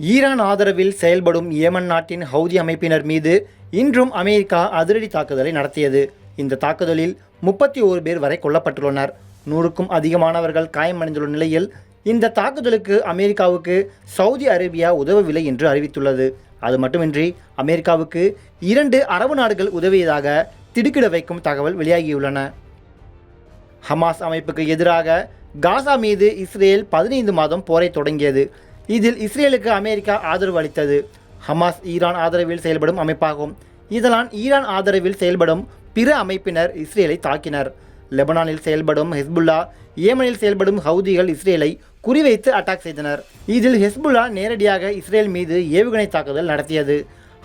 Iran ஆதரவில் செயல்படும் Yemen நாட்டின் ஹவுதி அமைப்பினர் மீது இன்றும் அமெரிக்கா அதிரடி தாக்குதலை நடத்தியது. இந்த தாக்குதலில் முப்பத்தி ஓரு பேர் வரை கொல்லப்பட்டுள்ளனர். நூறுக்கும் அதிகமானவர்கள் காயமடைந்துள்ள நிலையில் இந்த தாக்குதலுக்கு அமெரிக்காவுக்கு சவுதி அரேபியா உதவவில்லை என்று அறிவித்துள்ளது. அது மட்டுமின்றி அமெரிக்காவுக்கு இரண்டு அரபு நாடுகள் உதவியதாக திடுக்கிட வைக்கும் தகவல் வெளியாகியுள்ளன. ஹமாஸ் அமைப்புக்கு எதிராக காசா மீது இஸ்ரேல் பதினைந்து மாதம் போரை தொடங்கியது. இதில் இஸ்ரேலுக்கு அமெரிக்கா ஆதரவு அளித்தது. ஹமாஸ் ஈரான் ஆதரவில் செயல்படும் அமைப்பாகும். இதனால் ஈரான் ஆதரவில் செயல்படும் பிற அமைப்பினர் இஸ்ரேலை தாக்கினர். லெபனானில் செயல்படும் ஹெஸ்புல்லா ஏமனில் செயல்படும் ஹவுதிகள் இஸ்ரேலை குறிவைத்து அட்டாக் செய்தனர். இதில் ஹெஸ்புல்லா நேரடியாக இஸ்ரேல் மீது ஏவுகணை தாக்குதல் நடத்தியது.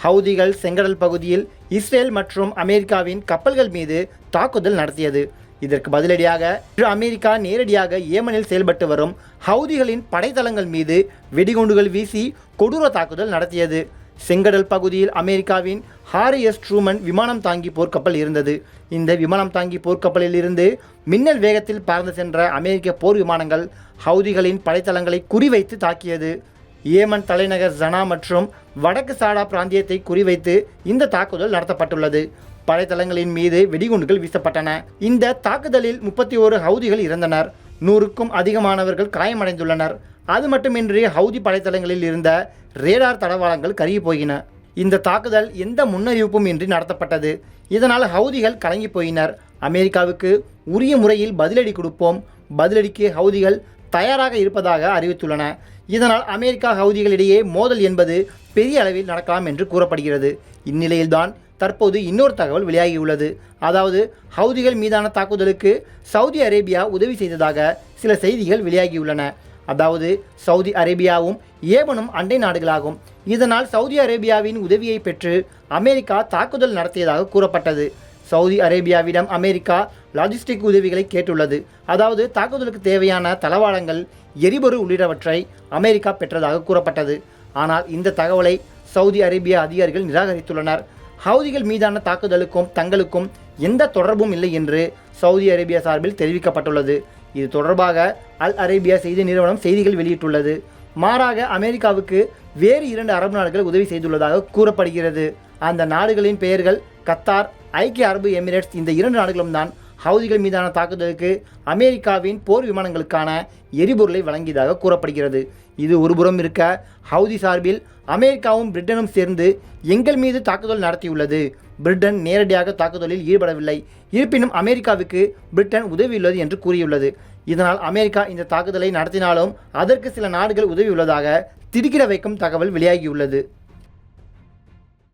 ஹவுதிகள் செங்கடல் பகுதியில் இஸ்ரேல் மற்றும் அமெரிக்காவின் கப்பல்கள் மீது தாக்குதல் நடத்தியது. இதற்கு பதிலடியாக இன்று அமெரிக்கா நேரடியாக ஏமனில் செயல்பட்டு வரும் ஹவுதிகளின் படைத்தளங்கள் மீது வெடிகுண்டுகள் வீசி கொடூர தாக்குதல் நடத்தியது. செங்கடல் பகுதியில் அமெரிக்காவின் ஹாரி எஸ். ட்ரூமன் விமானம் தாங்கி போர்க்கப்பல் இருந்தது. இந்த விமானம் தாங்கி போர்க்கப்பலில் இருந்து மின்னல் வேகத்தில் பறந்து சென்ற அமெரிக்க போர் விமானங்கள் ஹவுதிகளின் படைத்தளங்களை குறிவைத்து தாக்கியது. ஏமன் தலைநகர் ஜனா மற்றும் வடக்கு சாடா பிராந்தியத்தை குறிவைத்து இந்த தாக்குதல் நடத்தப்பட்டுள்ளது. படைத்தளங்களின் மீது வெடிகுண்டுகள் வீசப்பட்டன. இந்த தாக்குதலில் முப்பத்தி ஓரு ஹவுதிகள் இறந்தனர். நூறுக்கும் அதிகமானவர்கள் காயமடைந்துள்ளனர். அது மட்டுமின்றி ஹவுதி படைத்தளங்களில் இருந்த ரேடார் தடவாளங்கள் கருகி போயின. இந்த தாக்குதல் எந்த முன்னறிவிப்பும் இன்றி நடத்தப்பட்டது. இதனால் ஹவுதிகள் கலங்கி போயினர். அமெரிக்காவுக்கு உரிய முறையில் பதிலடி கொடுப்போம். பதிலடிக்கு ஹவுதிகள் தயாராக இருப்பதாக அறிவித்துள்ளன. இதனால் அமெரிக்கா ஹவுதிகளிடையே மோதல் என்பது பெரிய அளவில் நடக்கலாம் என்று கூறப்படுகிறது. இந்நிலையில்தான் தற்போது இன்னொரு தகவல் வெளியாகியுள்ளது. அதாவது ஹவுதிகள் மீதான தாக்குதலுக்கு சவுதி அரேபியா உதவி செய்ததாக சில செய்திகள் வெளியாகியுள்ளன. அதாவது சவுதி அரேபியாவும் ஏமனும் அண்டை நாடுகளாகும். இதனால் சவுதி அரேபியாவின் உதவியை பெற்று அமெரிக்கா தாக்குதல் நடத்தியதாக கூறப்பட்டது. சவுதி அரேபியாவிடம் அமெரிக்கா லாஜிஸ்டிக் உதவிகளை கேட்டுள்ளது. அதாவது தாக்குதலுக்கு தேவையான தளவாடங்கள் எரிபொருள் உள்ளிட்டவற்றை அமெரிக்கா பெற்றதாக கூறப்பட்டது. ஆனால் இந்த தகவலை சவுதி அரேபிய அதிகாரிகள் நிராகரித்துள்ளனர். ஹவுதிகள் மீதான தாக்குதலுக்கும் தங்களுக்கும் எந்த தொடர்பும் இல்லை என்று சவுதி அரேபியா சார்பில் தெரிவிக்கப்பட்டுள்ளது. இது தொடர்பாக அல் அரேபியா செய்தி நிறுவனம் செய்திகள் வெளியிட்டுள்ளது. மாறாக அமெரிக்காவுக்கு வேறு இரண்டு அரபு நாடுகள் உதவி செய்துள்ளதாக கூறப்படுகிறது. அந்த நாடுகளின் பெயர்கள் கத்தார் ஐக்கிய அரபு எமிரேட்ஸ் இந்த இரண்டு நாடுகளும் தான் ஹவுதிகள் மீதான தாக்குதலுக்கு அமெரிக்காவின் போர் விமானங்களுக்கான எரிபொருளை வழங்கியதாக கூறப்படுகிறது. இது ஒருபுறம் இருக்க ஹவுதி சார்பில் அமெரிக்காவும் பிரிட்டனும் சேர்ந்து எங்கள் மீது தாக்குதல் நடத்தியுள்ளது. பிரிட்டன் நேரடியாக தாக்குதலில் ஈடுபடவில்லை. இருப்பினும் அமெரிக்காவுக்கு பிரிட்டன் உதவியுள்ளது என்று கூறியுள்ளது. இதனால் அமெரிக்கா இந்த தாக்குதலை நடத்தினாலும் அதற்கு சில நாடுகள் உதவியுள்ளதாக திடுக்கிட வைக்கும் தகவல் வெளியாகியுள்ளது.